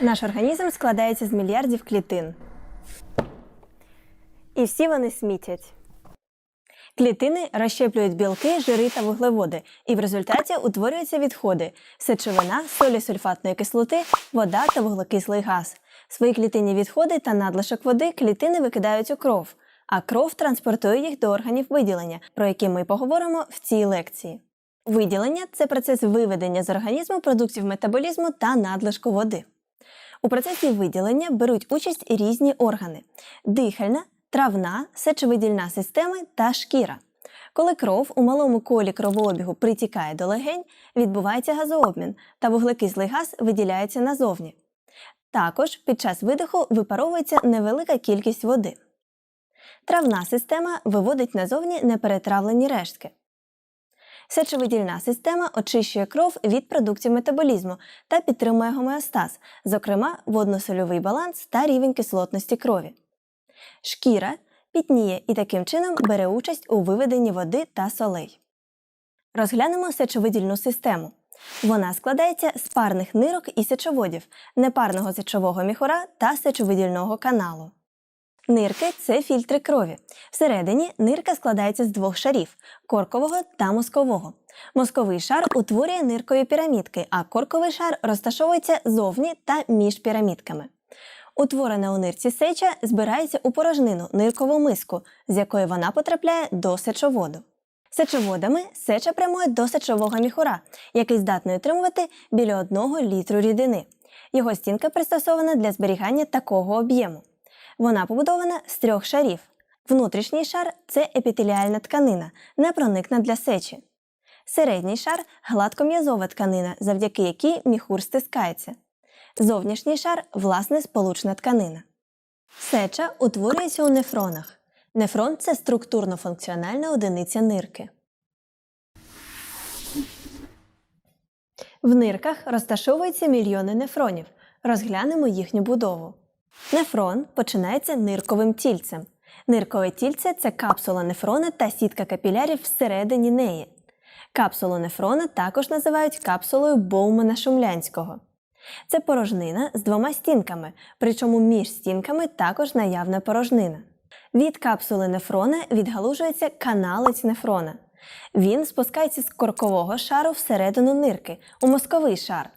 Наш організм складається з мільярдів клітин. І всі вони смітять. Клітини розщеплюють білки, жири та вуглеводи, і в результаті утворюються відходи сечовина, солі сульфатної кислоти, вода та вуглекислий газ. Свої клітинні відходи та надлишок води клітини викидають у кров, а кров транспортує їх до органів виділення, про які ми поговоримо в цій лекції. Виділення це процес виведення з організму продуктів метаболізму та надлишку води. У процесі виділення беруть участь різні органи: дихальна, травна, сечовидільна системи та шкіра. Коли кров у малому колі кровообігу притікає до легень, відбувається газообмін та вуглекислий газ виділяється назовні. Також під час видиху випаровується невелика кількість води. Травна система виводить назовні неперетравлені рештки. Сечовидільна система очищує кров від продуктів метаболізму та підтримує гомеостаз, зокрема водно-сольовий баланс та рівень кислотності крові. Шкіра пітніє і таким чином бере участь у виведенні води та солей. Розглянемо сечовидільну систему. Вона складається з парних нирок і сечоводів, непарного сечового міхура та сечовидільного каналу. Нирки це фільтри крові. Всередині нирка складається з двох шарів коркового та мозкового. Мозковий шар утворює ниркові пірамідки, а корковий шар розташовується зовні та між пірамідками. Утворена у нирці сеча збирається у порожнину ниркову миску, з якої вона потрапляє до сечоводу. Сечоводами сеча прямує до сечового міхура, який здатний отримувати біля 1 літру рідини. Його стінка пристосована для зберігання такого об'єму. Вона побудована з трьох шарів. Внутрішній шар це епітеліальна тканина, непроникна для сечі. Середній шар гладком'язова тканина, завдяки якій міхур стискається. Зовнішній шар власне сполучна тканина. Сеча утворюється у нефронах. Нефрон це структурно-функціональна одиниця нирки. В нирках розташовуються мільйони нефронів. Розглянемо їхню будову. Нефрон починається нирковим тільцем. Ниркове тільце це капсула нефрона та сітка капілярів всередині неї. Капсулу нефрона також називають капсулою Боумана Шумлянського. Це порожнина з двома стінками, причому між стінками також наявна порожнина. Від капсули нефрона відгалужується каналець нефрона. Він спускається з коркового шару всередину нирки, у мозковий шар.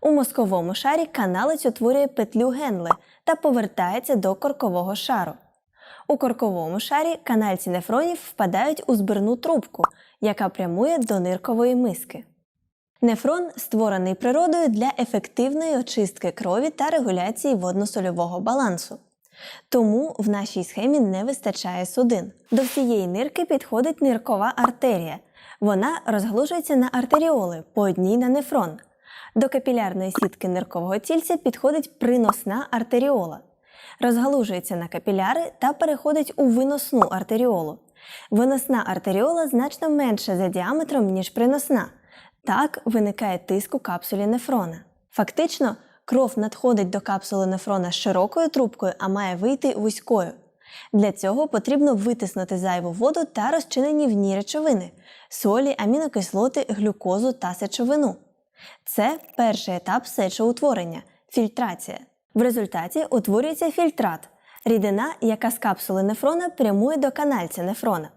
У мозковому шарі каналець утворює петлю Генле та повертається до коркового шару. У корковому шарі канальці нефронів впадають у збірну трубку, яка прямує до ниркової миски. Нефрон створений природою для ефективної очистки крові та регуляції водно-сольового балансу. Тому в нашій схемі не вистачає судин. До всієї нирки підходить ниркова артерія. Вона розглужується на артеріоли по одній на нефрон. До капілярної сітки ниркового тільця підходить приносна артеріола. Розгалужується на капіляри та переходить у виносну артеріолу. Виносна артеріола значно менша за діаметром, ніж приносна. Так виникає тиск у капсулі нефрона. Фактично, кров надходить до капсули нефрона широкою трубкою, а має вийти вузькою. Для цього потрібно витиснути зайву воду та розчинені в ній речовини солі, амінокислоти, глюкозу та сечовину. Це перший етап сечоутворення фільтрація. В результаті утворюється фільтрат рідина, яка з капсули нефрона прямує до канальця нефрона.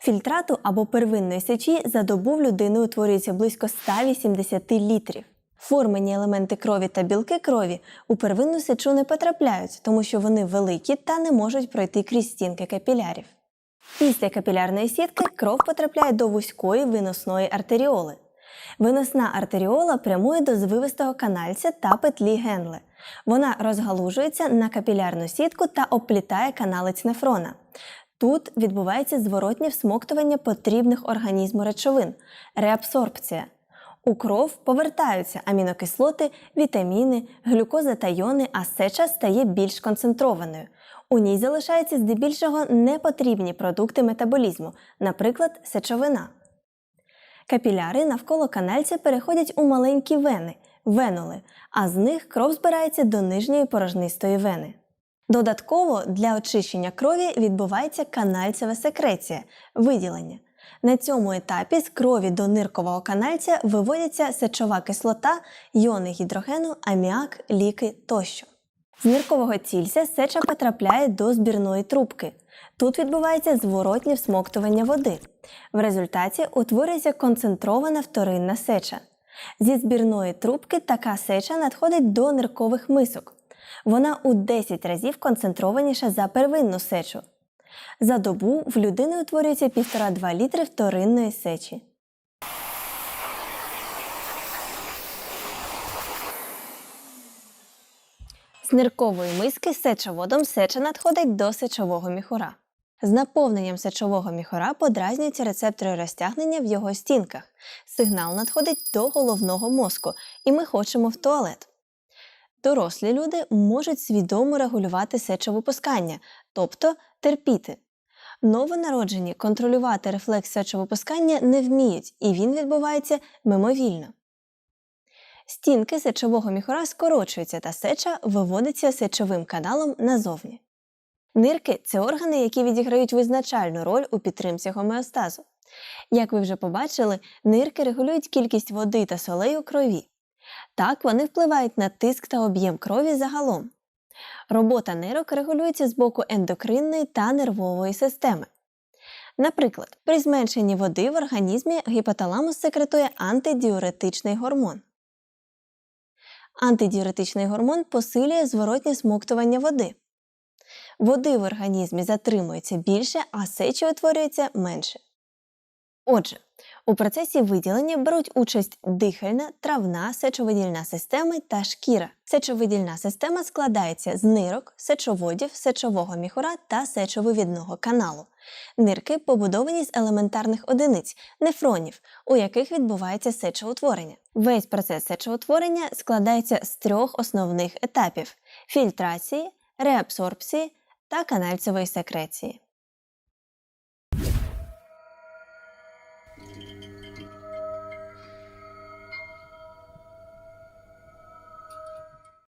Фільтрату або первинної сечі за добу в людини утворюється близько 180 літрів. Формені елементи крові та білки крові у первинну сечу не потрапляють, тому що вони великі та не можуть пройти крізь стінки капілярів. Після капілярної сітки кров потрапляє до вузької виносної артеріоли. Виносна артеріола прямує до звивистого канальця та петлі Генле. Вона розгалужується на капілярну сітку та оплітає каналець нефрона. Тут відбувається зворотнє всмоктування потрібних організму речовин реабсорбція. У кров повертаються амінокислоти, вітаміни, глюкоза та йони, а сеча стає більш концентрованою. У ній залишаються здебільшого непотрібні продукти метаболізму, наприклад, сечовина. Капіляри навколо канальця переходять у маленькі вени венули, а з них кров збирається до нижньої порожнистої вени. Додатково для очищення крові відбувається канальцева секреція виділення. На цьому етапі з крові до ниркового канальця виводяться сечова кислота, йони гідрогену, аміак, ліки тощо. З ниркового тільця сеча потрапляє до збірної трубки. Тут відбувається зворотнє всмоктування води. В результаті утворюється концентрована вторинна сеча. Зі збірної трубки така сеча надходить до ниркових мисок. Вона у 10 разів концентрованіша за первинну сечу. За добу в людини утворюється 1,5-2 літри вторинної сечі. З ниркової миски з сечоводом сеча надходить до сечового міхура. З наповненням сечового міхура подразнюються рецептори розтягнення в його стінках. Сигнал надходить до головного мозку, і ми хочемо в туалет. Дорослі люди можуть свідомо регулювати сечовипускання, тобто терпіти. Новонароджені контролювати рефлекс сечовипускання не вміють, і він відбувається мимовільно. Стінки сечового міхура скорочуються та сеча виводиться сечовим каналом назовні. Нирки це органи, які відіграють визначальну роль у підтримці гомеостазу. Як ви вже побачили, нирки регулюють кількість води та солей у крові. Так вони впливають на тиск та об'єм крові загалом. Робота нирок регулюється з боку ендокринної та нервової системи. Наприклад, при зменшенні води в організмі гіпоталамус секретує антидіуретичний гормон. Антидіуретичний гормон посилює зворотнє смоктування води. Води в організмі затримується більше, а сечі утворюється менше. Отже, у процесі виділення беруть участь дихальна, травна, сечовидільна системи та шкіра. Сечовидільна система складається з нирок, сечоводів, сечового міхура та сечовивідного каналу. Нирки побудовані з елементарних одиниць нефронів, у яких відбувається сечоутворення. Весь процес сечоутворення складається з трьох основних етапів: фільтрації, реабсорбції та канальцевої секреції.